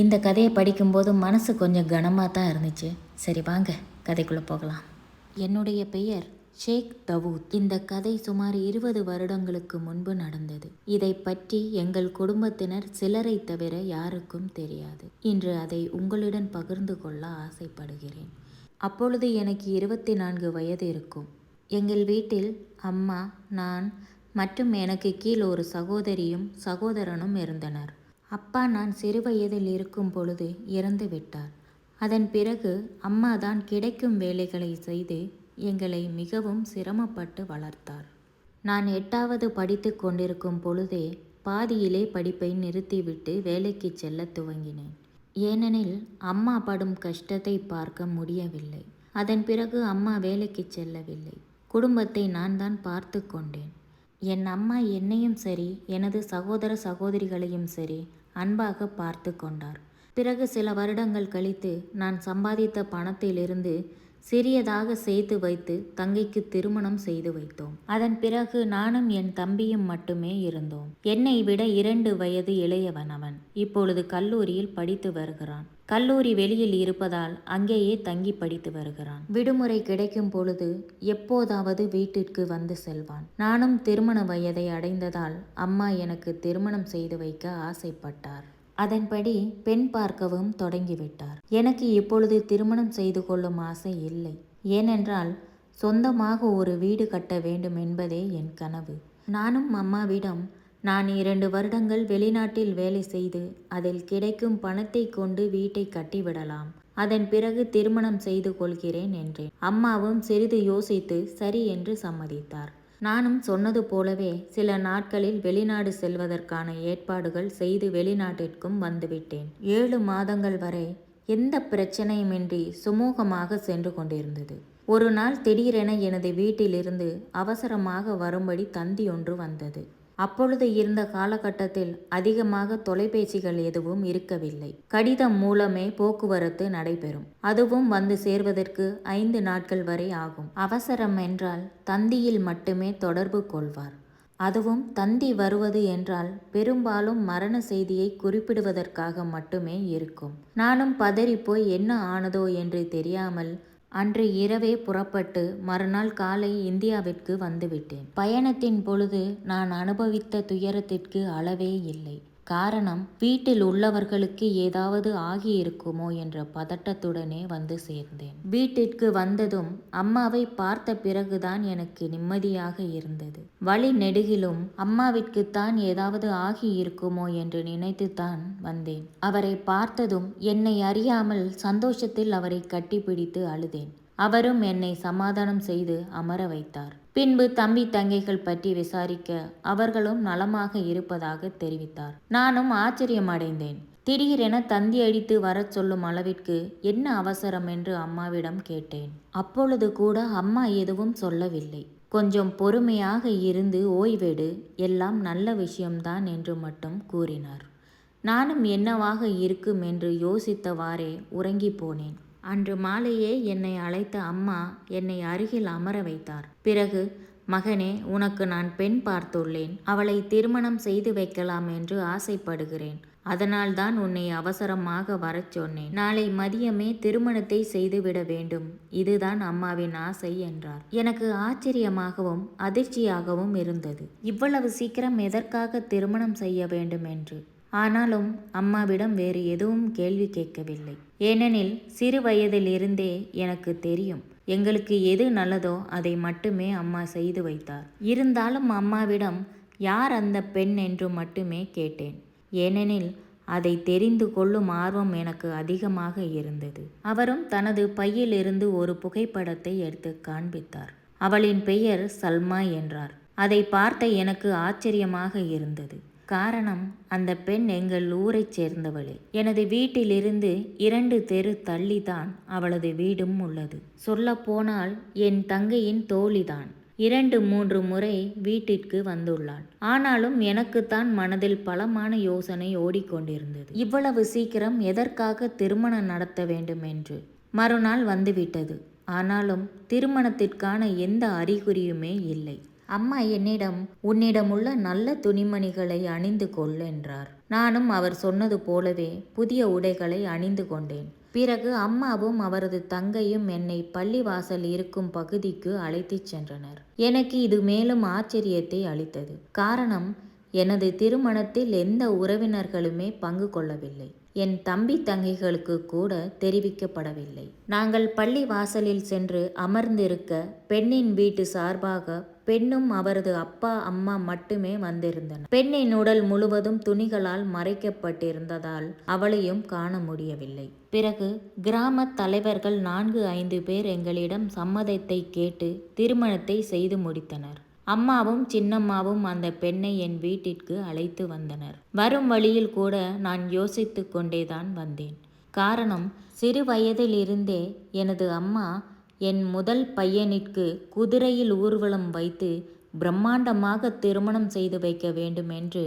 இந்த கதையை படிக்கும்போது மனசு கொஞ்சம் கனமாக தான் இருந்துச்சு. சரி வாங்க கதைக்குள்ளே போகலாம். என்னுடைய பெயர் ஷேக் தவூத். இந்த கதை சுமார் இருபது வருடங்களுக்கு முன்பு நடந்தது. இதை பற்றி எங்கள் குடும்பத்தினர் சிலரை தவிர யாருக்கும் தெரியாது. இன்று அதை உங்களுடன் பகிர்ந்து கொள்ள ஆசைப்படுகிறேன். அப்பொழுது எனக்கு இருபத்தி நான்கு வயது இருக்கும். எங்கள் வீட்டில் அம்மா நான் மற்றும் எனக்கு கீழ் ஒரு சகோதரியும் சகோதரனும் இருந்தனர். அப்பா நான் சிறுவயதில் இருக்கும் பொழுது இறந்து விட்டார். அதன் பிறகு அம்மா தான் கிடைக்கும் வேலைகளை செய்து எங்களை மிகவும் சிரமப்பட்டு வளர்த்தார். நான் எட்டாவது படித்து கொண்டிருக்கும் பொழுதே பாதியிலே படிப்பை நிறுத்திவிட்டு வேலைக்கு செல்ல துவங்கினேன். ஏனெனில் அம்மா படும் கஷ்டத்தை பார்க்க முடியவில்லை. அதன் பிறகு அம்மா வேலைக்கு செல்லவில்லை. குடும்பத்தை நான் தான் பார்த்து கொண்டேன். என் அம்மா என்னையும் சரி எனது சகோதர சகோதரிகளையும் சரி அன்பாக பார்த்து கொண்டார். பிறகு சில வருடங்கள் கழித்து நான் சம்பாதித்த பணத்திலிருந்து சிறியதாக சேர்த்து வைத்து தங்கைக்கு திருமணம் செய்து வைத்தோம். அதன் பிறகு நானும் என் தம்பியும் மட்டுமே இருந்தோம். என்னை விட இரண்டு வயது இளையவன் அவன். இப்பொழுது கல்லூரியில் படித்து வருகிறான். கல்லூரி வெளியில் இருப்பதால் அங்கேயே தங்கி படித்து வருகிறான். விடுமுறை கிடைக்கும் பொழுது எப்போதாவது வீட்டிற்கு வந்து செல்வான். நானும் திருமண வயதை அடைந்ததால் அம்மா எனக்கு திருமணம் செய்து வைக்க ஆசைப்பட்டார். அதன்படி பெண் பார்க்கவும் தொடங்கிவிட்டார். எனக்கு இப்பொழுது திருமணம் செய்து கொள்ளும் ஆசை இல்லை. ஏனென்றால் சொந்தமாக ஒரு வீடு கட்ட வேண்டும் என்பதே என் கனவு. நானும் அம்மாவிடம் நான் இரண்டு வருடங்கள் வெளிநாட்டில் வேலை செய்து அதில் கிடைக்கும் பணத்தை கொண்டு வீட்டை கட்டிவிடலாம். அதன் பிறகு திருமணம் செய்து கொள்கிறேன் என்றேன். அம்மாவும் சிறிது யோசித்து சரி என்று சம்மதித்தார். நானும் சொன்னது போலவே சில நாட்களில் வெளிநாடு செல்வதற்கான ஏற்பாடுகள் செய்து வெளிநாட்டிற்கும் வந்துவிட்டேன். ஏழு மாதங்கள் வரை எந்த பிரச்சனையுமின்றி சுமூகமாக சென்று கொண்டிருந்தது. ஒரு நாள் திடீரென எனது வீட்டிலிருந்து அவசரமாக வரும்படி தந்தி ஒன்று வந்தது. அப்பொழுது இருந்த காலகட்டத்தில் அதிகமாக தொலைபேசிகள் எதுவும் இருக்கவில்லை. கடிதம் மூலமே போக்குவரத்து நடைபெறும். அதுவும் வந்து சேர்வதற்கு ஐந்து நாட்கள் வரை ஆகும். அவசரம் என்றால் தந்தியில் மட்டுமே தொடர்பு கொள்வார். அதுவும் தந்தி வருவது என்றால் பெரும்பாலும் மரண செய்தியை குறிப்பிடுவதற்காக மட்டுமே இருக்கும். நானும் பதறிப்போய் என்ன ஆனதோ என்று தெரியாமல் அன்று இரவே புறப்பட்டு மறுநாள் காலை இந்தியாவிற்கு வந்துவிட்டேன். பயணத்தின் பொழுது நான் அனுபவித்த துயரத்திற்கு அளவே இல்லை. காரணம் வீட்டில் உள்ளவர்களுக்கு ஏதாவது ஆகியிருக்குமோ என்ற பதட்டத்துடனே வந்து சேர்ந்தேன். வீட்டிற்கு வந்ததும் அம்மாவை பார்த்த பிறகுதான் எனக்கு நிம்மதியாக இருந்தது. வழி நெடுகிலும் அம்மாவிற்குத்தான் ஏதாவது ஆகி இருக்குமோ என்று நினைத்துத்தான் வந்தேன். அவரை பார்த்ததும் என்னை அறியாமல் சந்தோஷத்தில் அவரை கட்டிப்பிடித்து அழுதேன். அவரும் என்னை சமாதானம் செய்து அமர வைத்தார். பின்பு தம்பி தங்கைகள் பற்றி விசாரிக்க அவர்களும் நலமாக இருப்பதாக தெரிவித்தார். நானும் ஆச்சரியம் அடைந்தேன் திடீரென தந்தி அடித்து வரச் சொல்லும் அளவிற்கு என்ன அவசரம் என்று அம்மாவிடம் கேட்டேன். அப்பொழுது கூட அம்மா எதுவும் சொல்லவில்லை. கொஞ்சம் பொறுமையாக இருந்து ஓய்வெடு எல்லாம் நல்ல விஷயம்தான் என்று மட்டும் கூறினார். நானும் என்னவாக இருக்கும் என்று யோசித்தவாறே உறங்கி போனேன். அன்று மாலையே என்னை அழைத்த அம்மா என்னை அருகில் அமர வைத்தார். பிறகு மகனே உனக்கு நான் பெண் பார்த்துள்ளேன். அவளை திருமணம் செய்து வைக்கலாம் என்று ஆசைப்படுகிறேன். அதனால்தான் உன்னை அவசரமாக வரச் சொன்னேன். நாளை மதியமே திருமணத்தை செய்துவிட வேண்டும். இதுதான் அம்மாவின் ஆசை என்றார். எனக்கு ஆச்சரியமாகவும் அதிர்ச்சியாகவும் இருந்தது. இவ்வளவு சீக்கிரம் எதற்காக திருமணம் செய்ய வேண்டும் என்று? ஆனாலும் அம்மாவிடம் வேறு எதுவும் கேள்வி கேட்கவில்லை. ஏனெனில் சிறு வயதிலிருந்தே எனக்கு தெரியும் எங்களுக்கு எது நல்லதோ அதை மட்டுமே அம்மா செய்து வைத்தார். இருந்தாலும் அம்மாவிடம் யார் அந்த பெண் என்று மட்டுமே கேட்டேன். ஏனெனில் அதை தெரிந்து கொள்ளும் ஆர்வம் எனக்கு அதிகமாக இருந்தது. அவரும் தனது பையிலிருந்து ஒரு புகைப்படத்தை எடுத்து காண்பித்தார். அவளின் பெயர் சல்மா என்றார். அதை பார்த்த எனக்கு ஆச்சரியமாக இருந்தது. காரணம் அந்த பெண் எங்கள் ஊரைச் சேர்ந்தவளே. எனது வீட்டிலிருந்து இரண்டு தெரு தள்ளிதான் அவளது வீடும் உள்ளது. சொல்லப்போனால் என் தங்கையின் தோழிதான். இரண்டு மூன்று முறை வீட்டிற்கு வந்துள்ளாள். ஆனாலும் எனக்குத்தான் மனதில் பலமான யோசனை ஓடிக்கொண்டிருந்தது. இவ்வளவு சீக்கிரம் எதற்காக திருமணம் நடத்த வேண்டும் என்று. மறுநாள் வந்துவிட்டது. ஆனாலும் திருமணத்திற்கான எந்த அறிகுறியுமே இல்லை. அம்மா என்னிடம் உன்னிடமுள்ள நல்ல துணிமணிகளை அணிந்து கொள் என்றார். நானும் அவர் சொன்னது போலவே புதிய உடைகளை அணிந்து கொண்டேன். பிறகு அம்மாவும் அவரது தங்கையும் என்னை பள்ளிவாசல் இருக்கும் பகுதிக்கு அழைத்துச் சென்றனர். எனக்கு இது மேலும் ஆச்சரியத்தை அளித்தது. காரணம் எனது திருமணத்தில் எந்த உறவினர்களுமே பங்கு கொள்ளவில்லை. என் தம்பி தங்கைகளுக்கு கூட தெரிவிக்கப்படவில்லை. நாங்கள் பள்ளி வாசலில் சென்று அமர்ந்திருக்க பெண்ணின் வீட்டு சார்பாக பெண்ணும் அவரது அப்பா அம்மா மட்டுமே வந்திருந்தனர். பெண்ணின் உடல் முழுவதும் துணிகளால் மறைக்கப்பட்டிருந்ததால் அவளையும் காண முடியவில்லை. பிறகு கிராம தலைவர்கள் நான்கு ஐந்து பேர் எங்களிடம் சம்மதத்தை கேட்டு திருமணத்தை செய்து முடித்தனர். அம்மாவும் சின்னம்மாவும் அந்த பெண்ணை என் வீட்டிற்கு அழைத்து வந்தனர். வரும் வழியில் கூட நான் யோசித்து கொண்டேதான் வந்தேன். காரணம் சிறு வயதிலிருந்தே எனது அம்மா என் முதல் பையனிற்கு குதிரையில் ஊர்வலம் வைத்து பிரம்மாண்டமாக திருமணம் செய்து வைக்க வேண்டும் என்று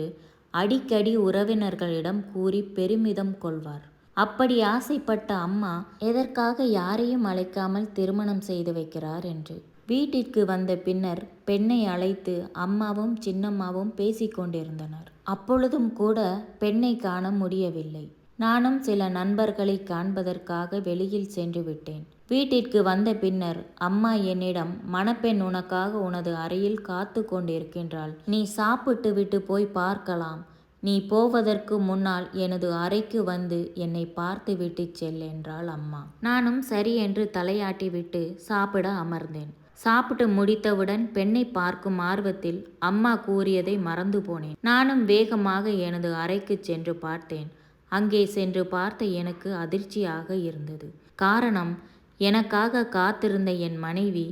அடிக்கடி உறவினர்களிடம் கூறி பெருமிதம் கொள்வார். அப்படி ஆசைப்பட்ட அம்மா எதற்காக யாரையும் அழைக்காமல் திருமணம் செய்து வைக்கிறார் என்று. வீட்டிற்கு வந்த பின்னர் பெண்ணை அழைத்து அம்மாவும் சின்னம்மாவும் பேசிக்கொண்டிருந்தனர் அப்பொழுதும் கூட பெண்ணை காண முடியவில்லை. நானும் சில நண்பர்களை காண்பதற்காக வெளியில் சென்று விட்டேன். வீட்டிற்கு வந்த பின்னர் அம்மா என்னிடம் மணப்பெண் உனக்காக உனது அறையில் காத்து கொண்டிருக்கின்றாள். நீ சாப்பிட்டு விட்டு போய் பார்க்கலாம். நீ போவதற்கு முன்னால் எனது அறைக்கு வந்து என்னை பார்த்து விட்டு செல் என்றாள் அம்மா. நானும் சரி என்று தலையாட்டி விட்டு சாப்பிட அமர்ந்தேன். சாப்பிட்டு முடித்தவுடன் பெண்ணை பார்க்கும் ஆர்வத்தில் அம்மா கூறியதை மறந்து போனேன். நானும் வேகமாக எனது அறைக்கு சென்று பார்த்தேன். அங்கே சென்று பார்த்த எனக்கு அதிர்ச்சியாக இருந்தது. காரணம் எனக்காக காத்திருந்த என் மனைவி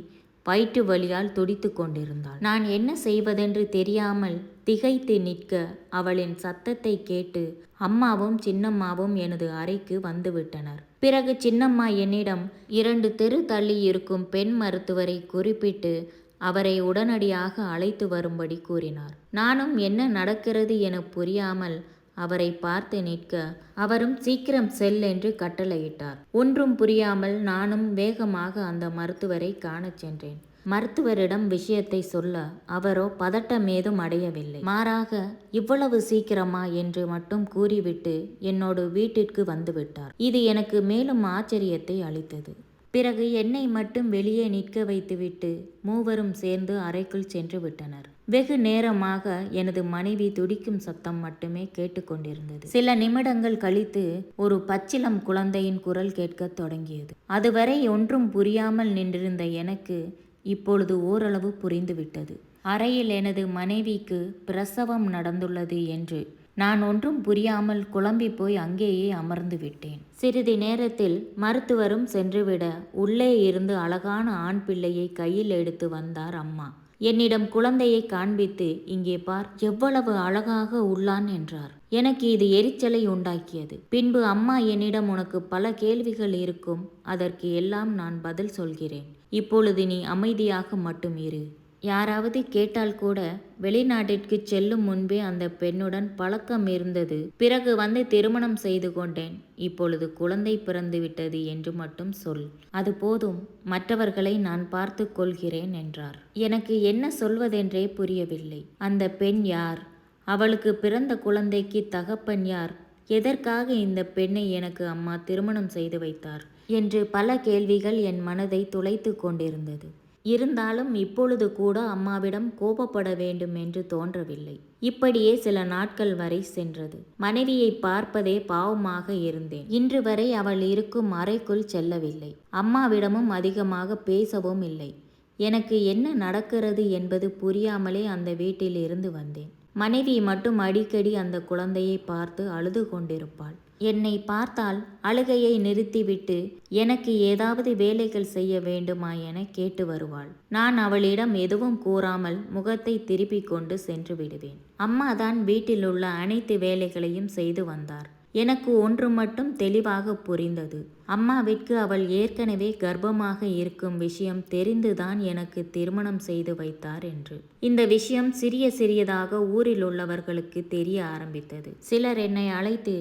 வயிற்று வலியால் துடித்து கொண்டிருந்தாள். நான் என்ன செய்வதென்று தெரியாமல் திகைத்து நிற்க அவளின் சத்தத்தை கேட்டு அம்மாவும் சின்னம்மாவும் எனது அறைக்கு வந்துவிட்டனர். பிறகு சின்னம்மா என்னிடம் இரண்டு தெரு தள்ளி இருக்கும் பெண் மருத்துவரை குறிப்பிட்டு அவரை உடனடியாக அழைத்து வரும்படி கூறினார். நானும் என்ன நடக்கிறது என புரியாமல் அவரை பார்த்து நிற்க அவரும் சீக்கிரம் செல் என்று கட்டளையிட்டார். ஒன்றும் புரியாமல் நானும் வேகமாக அந்த மருத்துவரை காணச் சென்றேன். மருத்துவரிடம் விஷயத்தை சொல்ல அவரோ பதட்டம் ஏதும் அடையவில்லை. மாறாக இவ்வளவு சீக்கிரமா என்று மட்டும் கூறிவிட்டு என்னோடு வீட்டிற்கு வந்துவிட்டார். இது எனக்கு மேலும் ஆச்சரியத்தை அளித்தது. பிறகு என்னை மட்டும் வெளியே நிற்க வைத்துவிட்டு மூவரும் சேர்ந்து அறைக்குள் சென்று விட்டனர். வெகு நேரமாக எனது மனைவி துடிக்கும் சத்தம் மட்டுமே கேட்டுக்கொண்டிருந்தது சில நிமிடங்கள் கழித்து ஒரு பச்சிலம் குழந்தையின் குரல் கேட்கத் தொடங்கியது. அதுவரை ஒன்றும் புரியாமல் நின்றிருந்த எனக்கு இப்பொழுது ஓரளவு புரிந்துவிட்டது. அறையில் எனது மனைவிக்கு பிரசவம் நடந்துள்ளது என்று நான் ஒன்றும் புரியாமல் குழம்பி போய் அங்கேயே அமர்ந்து விட்டேன். சிறிது நேரத்தில் மருத்துவரும் சென்றுவிட உள்ளே இருந்து அழகான ஆண் பிள்ளையை கையில் எடுத்து வந்தார் அம்மா. என்னிடம் குழந்தையை காண்பித்து இங்கே பார் எவ்வளவு அழகாக உள்ளான் என்றார். எனக்கு இது எரிச்சலை உண்டாக்கியது. பின்பு அம்மா என்னிடம் உனக்கு பல கேள்விகள் இருக்கும் அதற்கு எல்லாம் நான் பதில் சொல்கிறேன். இப்பொழுது நீ அமைதியாக மட்டும் இரு. யாராவது கேட்டால் கூட வெளிநாட்டிற்கு செல்லும் முன்பே அந்த பெண்ணுடன் பழக்கம் இருந்தது. பிறகு வந்து திருமணம் செய்து கொண்டேன். இப்பொழுது குழந்தை பிறந்து விட்டது என்று மட்டும் சொல். அது போதும். மற்றவர்களை நான் பார்த்து கொள்கிறேன் என்றார். எனக்கு என்ன சொல்வதென்றே புரியவில்லை. அந்த பெண் யார்? அவளுக்கு பிறந்த குழந்தைக்கு தகப்பன் யார்? எதற்காக இந்த பெண்ணை எனக்கு அம்மா திருமணம் செய்து வைத்தார்? என்று பல கேள்விகள் என் மனதை துளைத்து கொண்டிருந்தது. இருந்தாலும் இப்பொழுது கூட அம்மாவிடம் கோபப்பட வேண்டும் என்று தோன்றவில்லை. இப்படியே சில நாட்கள் வரை சென்றது. மனைவியை பார்ப்பதே பாவமாக இருந்தேன். இன்று வரை அவள் இருக்கும் அறைக்குள் செல்லவில்லை. அம்மாவிடமும் அதிகமாக பேசவும் இல்லை. எனக்கு என்ன நடக்கிறது என்பது புரியாமலே அந்த வீட்டில் இருந்து வந்தேன். மனைவி மட்டும் அடிக்கடி அந்த குழந்தையை பார்த்து அழுது கொண்டிருப்பாள். என்னை பார்த்தால் அழுகையை நிறுத்திவிட்டு எனக்கு ஏதாவது வேலைகள் செய்ய வேண்டுமா என கேட்டு வருவாள். நான் அவளிடம் எதுவும் கூறாமல் முகத்தை திருப்பிக் கொண்டு சென்று விடுவேன். அம்மா தான் வீட்டில் உள்ள அனைத்து வேலைகளையும் செய்து வந்தார். எனக்கு ஒன்று மட்டும் தெளிவாக புரிந்தது. அம்மாவிற்கு அவள் ஏற்கனவே கர்ப்பமாக இருக்கும் விஷயம் தெரிந்துதான் எனக்கு திருமணம் செய்து வைத்தார் என்று. இந்த விஷயம் சிறிய சிறியதாக ஊரில் உள்ளவர்களுக்கு தெரிய ஆரம்பித்தது. சிலர் என்னை அழைத்து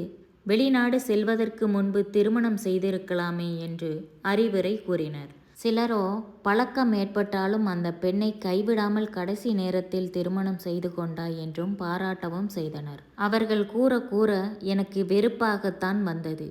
வெளிநாடு செல்வதற்கு முன்பு திருமணம் செய்திருக்கலாமே என்று அறிவுரை கூறினர். சிலரோ பழக்கம் ஏற்பட்டாலும் அந்த பெண்ணை கைவிடாமல் கடைசி நேரத்தில் திருமணம் செய்து கொண்டாய் என்றும் பாராட்டவும் செய்தனர். அவர்கள் கூற கூற எனக்கு வெறுப்பாகத்தான் வந்தது.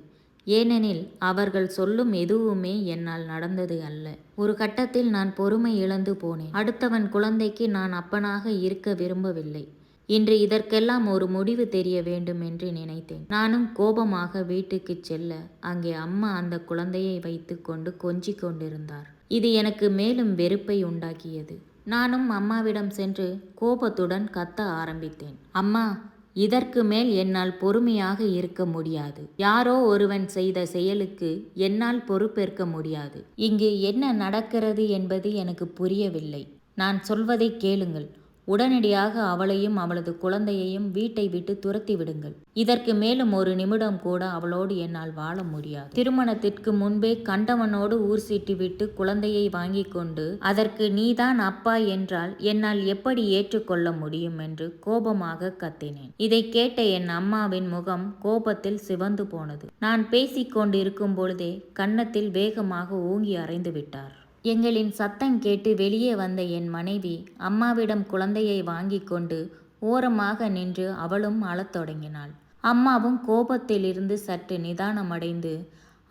ஏனெனில் அவர்கள் சொல்லும் எதுவுமே என்னால் நடந்தது அல்ல. ஒரு கட்டத்தில் நான் பொறுமை இழந்து போனேன். அடுத்தவன் குழந்தைக்கு நான் அப்பனாக இருக்க விரும்பவில்லை. இன்று இதற்கெல்லாம் ஒரு முடிவு தெரிய வேண்டும் என்று நினைத்தேன். நானும் கோபமாக வீட்டுக்கு செல்ல அங்கே அம்மா அந்த குழந்தையை வைத்து கொண்டு கொஞ்சிக் கொண்டிருந்தார். இது எனக்கு மேலும் வெறுப்பை உண்டாக்கியது. நானும் அம்மாவிடம் சென்று கோபத்துடன் கத்த ஆரம்பித்தேன். அம்மா இதற்கு மேல் என்னால் பொறுமையாக இருக்க முடியாது. யாரோ ஒருவன் செய்த செயலுக்கு என்னால் பொறுப்பேற்க முடியாது. இங்கு என்ன நடக்கிறது என்பது எனக்கு புரியவில்லை. நான் சொல்வதை கேளுங்கள். உடனடியாக அவளையும் அவளது குழந்தையையும் வீட்டை விட்டு துரத்தி விடுங்கள். இதற்கு மேலும் ஒரு நிமிடம் கூட அவளோடு என்னால் வாழ முடியாது. திருமணத்திற்கு முன்பே கண்டவனோடு ஊர் சீட்டிவிட்டு குழந்தையை வாங்கி கொண்டு அதற்கு நீதான் அப்பா என்றால் என்னால் எப்படி ஏற்றுக்கொள்ள முடியும் என்று கோபமாக கத்தினேன். இதை கேட்ட என் அம்மாவின் முகம் கோபத்தில் சிவந்து போனது. நான் பேசிக் கொண்டிருக்கும் பொழுதே கன்னத்தில் வேகமாக ஓங்கி அறைந்து விட்டார். எங்களின் சத்தம் கேட்டு வெளியே வந்த என் மனைவி அம்மாவிடம் குழந்தையை வாங்கி கொண்டு ஓரமாக நின்று அவளும் அழத் தொடங்கினாள். அம்மாவும் கோபத்திலிருந்து சற்று நிதானமடைந்து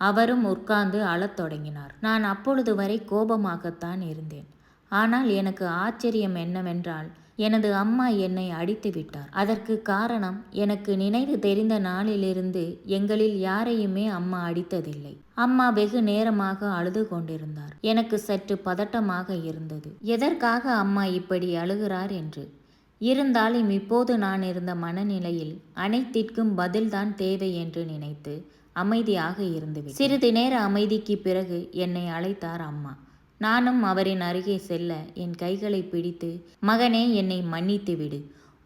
அவரும் உட்கார்ந்து அழத் தொடங்கினார். நான் அப்பொழுது வரை கோபமாகத்தான் இருந்தேன். ஆனால் எனக்கு ஆச்சரியம் என்னவென்றால் எனது அம்மா என்னை அடித்து விட்டார். அதற்கு காரணம் எனக்கு நினைவு தெரிந்த நாளிலிருந்து எங்களில் யாரையுமே அம்மா அடித்ததில்லை. அம்மா வெகு நேரமாக அழுது கொண்டிருந்தார். எனக்கு சற்று பதட்டமாக இருந்தது. எதற்காக அம்மா இப்படி அழுகிறார் என்று? இருந்தாலும் இப்போது நான் இருந்த மனநிலையில் அனைத்திற்கும் பதில்தான் தேவை என்று நினைத்து அமைதியாக இருந்துவிட்டேன். சிறிது நேர அமைதிக்கு பிறகு என்னை அழைத்தார் அம்மா. நானும் அவரின் அருகே செல்ல என் கைகளை பிடித்து மகனே என்னை மன்னித்து விடு.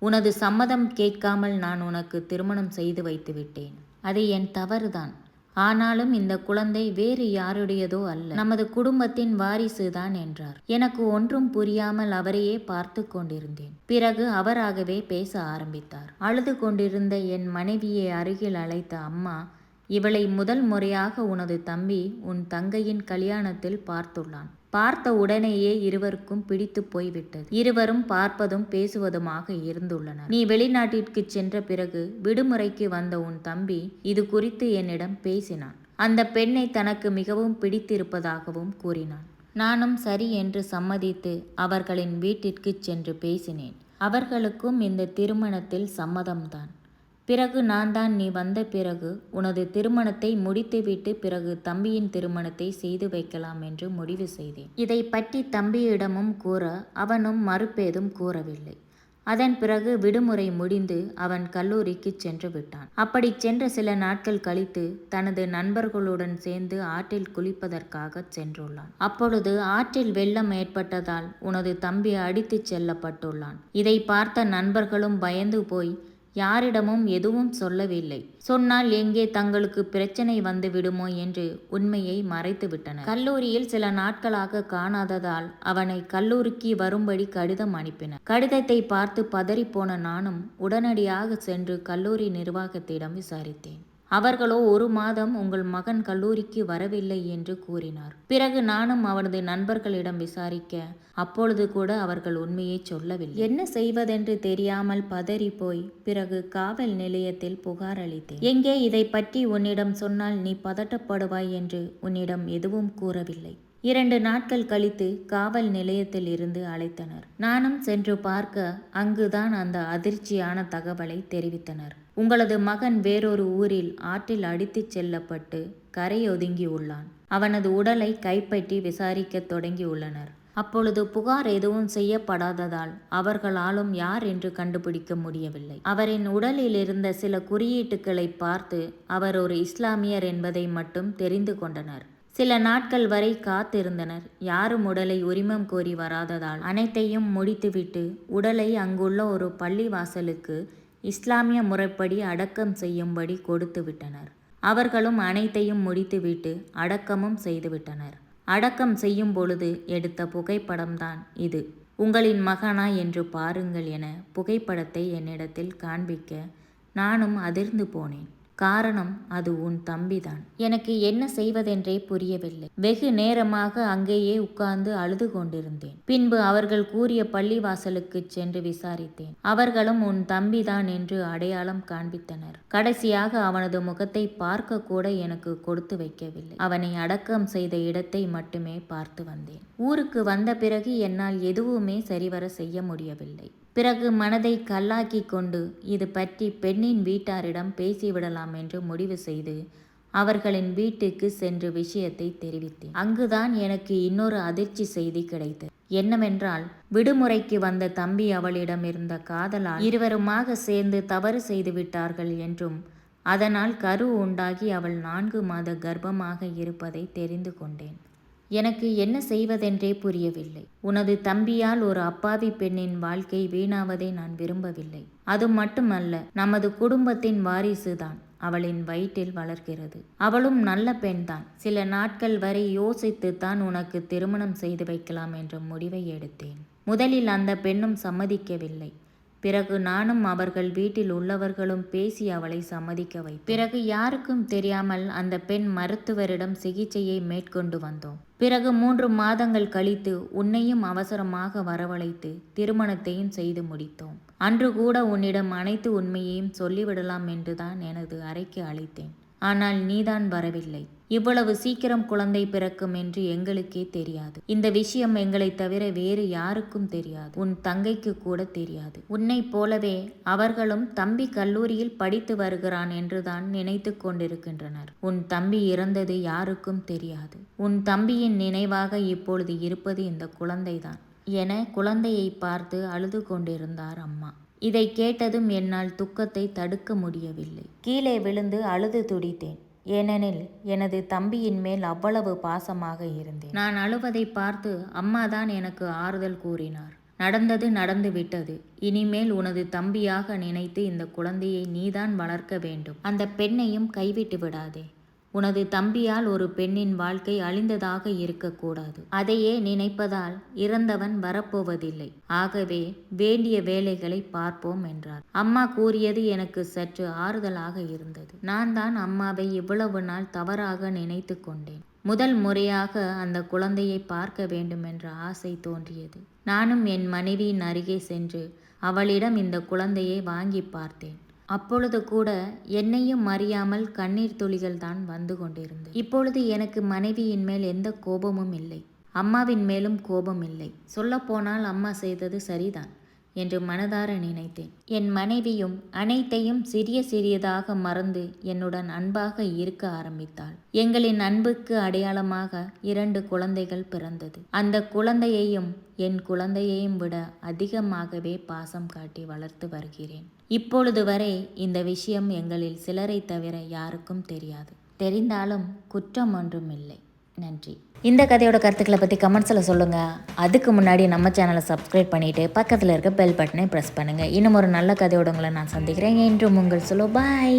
உனது சம்மதம் கேட்காமல் நான் உனக்கு திருமணம் செய்து வைத்து விட்டேன். அது என் தவறுதான். ஆனாலும் இந்த குழந்தை வேறு யாருடையதோ அல்ல. நமது குடும்பத்தின் வாரிசுதான் என்றார். எனக்கு ஒன்றும் புரியாமல் அவரையே பார்த்து கொண்டிருந்தேன். பிறகு அவராகவே பேச ஆரம்பித்தார். அழுது கொண்டிருந்த என் மனைவியை அருகில் அழைத்த அம்மா இவளை முதல் முறையாக உனது தம்பி உன் தங்கையின் கல்யாணத்தில் பார்த்துள்ளான். பார்த்த உடனேயே இருவருக்கும் பிடித்து போய்விட்டது. இருவரும் பார்ப்பதும் பேசுவதுமாக இருந்துள்ளனர். நீ வெளிநாட்டிற்கு சென்ற பிறகு விடுமுறைக்கு வந்த உன் தம்பி இது குறித்து என்னிடம் பேசினான். அந்த பெண்ணை தனக்கு மிகவும் பிடித்திருப்பதாகவும் கூறினான். நானும் சரி என்று சம்மதித்து அவர்களின் வீட்டிற்கு சென்று பேசினேன். அவர்களுக்கும் இந்த திருமணத்தில் சம்மதம்தான். பிறகு நான் தான் நீ வந்த பிறகு உனது திருமணத்தை முடித்துவிட்டு பிறகு தம்பியின் திருமணத்தை செய்து வைக்கலாம் என்று முடிவு செய்தேன். இதை பற்றி தம்பியிடமும் கூற அவனும் மறுப்பேதும் கூறவில்லை. அதன் பிறகு விடுமுறை முடிந்து அவன் கல்லூரிக்கு சென்று விட்டான். அப்படி சென்ற சில நாட்கள் கழித்து தனது நண்பர்களுடன் சேர்ந்து ஆற்றில் குளிப்பதற்காக சென்றுள்ளான். அப்பொழுது ஆற்றில் வெள்ளம் ஏற்பட்டதால் உனது தம்பி அடித்துச் செல்லப்பட்டுள்ளான். இதை பார்த்த நண்பர்களும் பயந்து போய் யாரிடமும் எதுவும் சொல்லவில்லை. சொன்னால் எங்கே தங்களுக்கு பிரச்சனை வந்து விடுமோ என்று உண்மையை மறைத்து விட்டனர். கல்லூரியில் சில நாட்களாக காணாததால் அவனை கல்லூரிக்கு வரும்படி கடிதம் அனுப்பினர். கடிதத்தை பார்த்து பதறிப்போன நானும் உடனடியாக சென்று கல்லூரி நிர்வாகத்திடம் விசாரித்தேன். அவர்களோ ஒரு மாதம் உங்கள் மகன் கல்லூரிக்கு வரவில்லை என்று கூறினார். பிறகு நானும் அவனது நண்பர்களிடம் விசாரிக்க அப்பொழுது கூட அவர்கள் உண்மையை சொல்லவில்லை. என்ன செய்வதென்று தெரியாமல் பதறி போய் பிறகு காவல் நிலையத்தில் புகார் அளித்தேன். எங்கே இதை பற்றி உன்னிடம் சொன்னால் நீ பதட்டப்படுவாய் என்று உன்னிடம் எதுவும் கூறவில்லை. இரண்டு நாட்கள் கழித்து காவல் நிலையத்தில் இருந்து அழைத்தனர். நானும் சென்று பார்க்க அங்குதான் அந்த அதிர்ச்சியான தகவலை தெரிவித்தனர். உங்களது மகன் வேறொரு ஊரில் ஆற்றில் அடித்துச் செல்லப்பட்டு கரையொதுங்கியுள்ளான். அவனது உடலை கைப்பற்றி விசாரிக்கத் தொடங்கியுள்ளனர். அப்பொழுது புகார் எதுவும் செய்யப்படாததால் அவர்களாலும் யார் என்று கண்டுபிடிக்க முடியவில்லை. அவரின் உடலில் இருந்த சில குறியீட்டுகளை பார்த்து அவர் ஒரு இஸ்லாமியர் என்பதை மட்டும் தெரிந்து கொண்டனர். சில நாட்கள் வரை காத்திருந்தனர். யாரும் உடலை உரிமம் கோரி வராததால் அனைத்தையும் முடித்துவிட்டு உடலை அங்குள்ள ஒரு பள்ளிவாசலுக்கு இஸ்லாமிய முறைப்படி அடக்கம் செய்யும்படி கொடுத்து விட்டனர். அவர்களும் அனைத்தையும் முடித்துவிட்டு அடக்கமும் செய்துவிட்டனர் அடக்கம் செய்யும் பொழுது எடுத்த புகைப்படம்தான் இது. உங்களின் மகனா என்று பாருங்கள் என புகைப்படத்தை என்னிடத்தில் காண்பிக்க நானும் அதிர்ந்து போனேன். காரணம் அது உன் தம்பிதான். எனக்கு என்ன செய்வதென்றே புரியவில்லை. வெகு நேரமாக அங்கேயே உட்கார்ந்து அழுது கொண்டிருந்தேன். பின்பு அவர்கள் கூறிய பள்ளிவாசலுக்கு சென்று விசாரித்தேன். அவர்களும் உன் தம்பிதான் என்று அடையாளம் காண்பித்தனர். கடைசியாக அவனது முகத்தை பார்க்க கூட எனக்கு கொடுத்து வைக்கவில்லை. அவனை அடக்கம் செய்த இடத்தை மட்டுமே பார்த்து வந்தேன். ஊருக்கு வந்த பிறகு என்னால் எதுவுமே சரிவர செய்ய முடியவில்லை. பிறகு மனதை கல்லாக்கி கொண்டு இது பற்றி பெண்ணின் வீட்டாரிடம் பேசிவிடலாம் என்று முடிவு செய்து அவர்களின் வீட்டுக்கு சென்று விஷயத்தை தெரிவித்தேன். அங்குதான் எனக்கு இன்னொரு அதிர்ச்சி செய்தி கிடைத்தது. என்னவென்றால் விடுமுறைக்கு வந்த தம்பி அவளிடம் இருந்த காதலால் இருவருமாக சேர்ந்து தவறு செய்து விட்டார்கள் என்றும் அதனால் கரு உண்டாகி அவள் நான்கு மாத கர்ப்பமாக இருப்பதை தெரிந்து கொண்டேன். எனக்கு என்ன செய்வதென்றே புரியவில்லை. உனது தம்பியால் ஒரு அப்பாவி பெண்ணின் வாழ்க்கை வீணாவதை நான் விரும்பவில்லை. அது மட்டுமல்ல நமது குடும்பத்தின் வாரிசுதான் அவளின் வயிற்றில் வளர்கிறது. அவளும் நல்ல பெண்தான். சில நாட்கள் வரை யோசித்துத்தான் உனக்கு திருமணம் செய்து வைக்கலாம் என்ற முடிவை எடுத்தேன். முதலில் அந்த பெண்ணும் சம்மதிக்கவில்லை. பிறகு நானும் அவர்கள் வீட்டில் உள்ளவர்களும் பேசி அவளை சம்மதிக்க வை பிறகு யாருக்கும் தெரியாமல் அந்த பெண் மருத்துவரிடம் சிகிச்சையை மேற்கொண்டு வந்தோம். பிறகு மூன்று மாதங்கள் கழித்து உன்னையும் அவசரமாக வரவழைத்து திருமணத்தையும் செய்து முடித்தோம். அன்று கூட உன்னிடம் அனைத்து உண்மையையும் சொல்லிவிடலாம் என்றுதான் எனது அறைக்கு அழைத்தேன். ஆனால் நீதான் வரவில்லை. இவ்வளவு சீக்கிரம் குழந்தை பிறக்கும் என்று எங்களுக்கே தெரியாது. இந்த விஷயம் எங்களை தவிர வேறு யாருக்கும் தெரியாது. உன் தங்கைக்கு கூட தெரியாது. உன்னை போலவே அவர்களும் தம்பி கல்லூரியில் படித்து வருகிறான் என்றுதான் நினைத்து கொண்டிருக்கின்றனர். உன் தம்பி இறந்தது யாருக்கும் தெரியாது. உன் தம்பியின் நினைவாக இப்பொழுது இருப்பது இந்த குழந்தைதான் என குழந்தையை பார்த்து அழுது கொண்டிருந்தார் அம்மா. இதை கேட்டதும் என்னால் துக்கத்தை தடுக்க முடியவில்லை. கீழே விழுந்து அழுது துடித்தேன். ஏனெனில் எனது தம்பியின் மேல் அவ்வளவு பாசமாக இருந்தேன். நான் அழுவதை பார்த்து அம்மாதான் எனக்கு ஆறுதல் கூறினார். நடந்தது நடந்து விட்டது. இனிமேல் உனது தம்பியாக நினைத்து இந்த குழந்தையை நீதான் வளர்க்க வேண்டும். அந்த பெண்ணையும் கைவிட்டு விடாதே. உனது தம்பியால் ஒரு பெண்ணின் வாழ்க்கை அழிந்ததாக இருக்கக்கூடாது. அதையே நினைப்பதால் இறந்தவன் வரப்போவதில்லை. ஆகவே வேண்டிய வேலைகளை பார்ப்போம் என்றார். அம்மா கூறியது எனக்கு சற்று ஆறுதலாக இருந்தது. நான் தான் அம்மாவை இவ்வளவு நாள் தவறாக நினைத்து கொண்டேன். முதல் முறையாக அந்த குழந்தையை பார்க்க வேண்டும் என்ற ஆசை தோன்றியது. நானும் என் மனைவியின் அருகே சென்று அவளிடம் இந்த குழந்தையை வாங்கி பார்த்தேன். அப்பொழுது கூட என்னையும் அறியாமல் கண்ணீர் துளிகள் தான் வந்து கொண்டிருந்தது. இப்பொழுது எனக்கு மனைவியின் மேல் எந்த கோபமும் இல்லை. அம்மாவின் மேலும் கோபம் இல்லை. சொல்லப்போனால் அம்மா செய்தது சரிதான். என்று மனதார நினைத்தேன். என் மனைவியும் அனைத்தையும் சிறிய சிறியதாக மறந்து என்னுடன் அன்பாக இருக்க ஆரம்பித்தாள். எங்களின் அன்புக்கு அடையாளமாக இரண்டு குழந்தைகள் பிறந்தது. அந்த குழந்தையையும் என் குழந்தையையும் விட அதிகமாகவே பாசம் காட்டி வளர்த்து வருகிறேன். இப்பொழுது வரை இந்த விஷயம் எங்களில் சிலரை தவிர யாருக்கும் தெரியாது. தெரிந்தாலும் குற்றம் ஒன்றும் இல்லை நன்றி. இந்த கதையோட கருத்துக்களை பற்றி கமெண்ட்ஸில் சொல்லுங்கள் அதுக்கு முன்னாடி நம்ம சேனலை சப்ஸ்கிரைப் பண்ணிவிட்டு பக்கத்தில் இருக்க பெல் பட்டனை ப்ரெஸ் பண்ணுங்கள் இன்னும் ஒரு நல்ல கதையோட உங்களை நான் சந்திக்கிறேன். என்றும் உங்கள் சொல்லோ பாய்